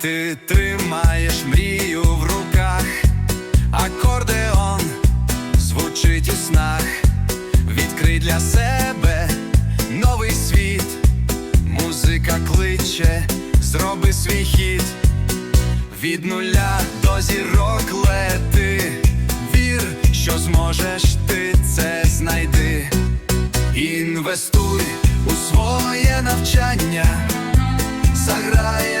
Ти тримаєш мрію в руках, акордеон звучить у снах, відкрий для себе новий світ, музика кличе, зроби свій хід, від нуля до зірок лети, вір, що зможеш, ти це знайди, інвестуй у своє навчання. Заграєш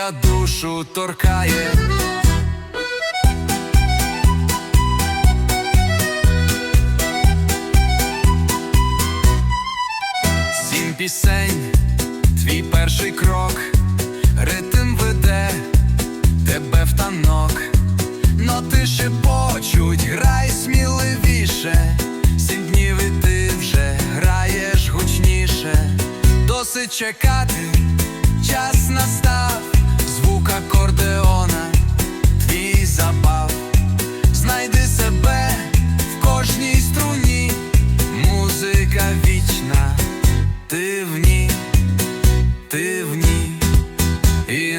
мелодія душу торкає. Сім пісень, твій перший крок, ритм веде тебе в танок, но ноти шепочуть, грай сміливіше, сім днів і ти вже граєш гучніше, досить чекати, час настав,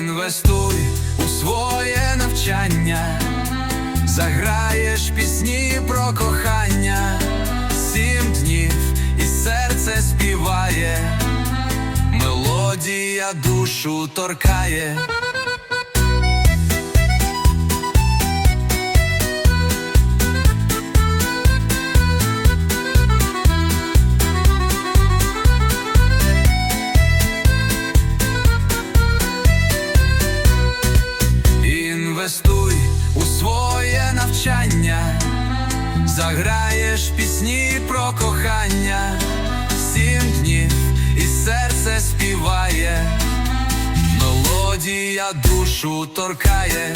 Інвестуй у своє навчання, заграєш пісні про кохання, сім днів і серце співає, мелодія душу торкає. Своє заграєш пісні про кохання, сім днів і серце співає, мелодія душу торкає.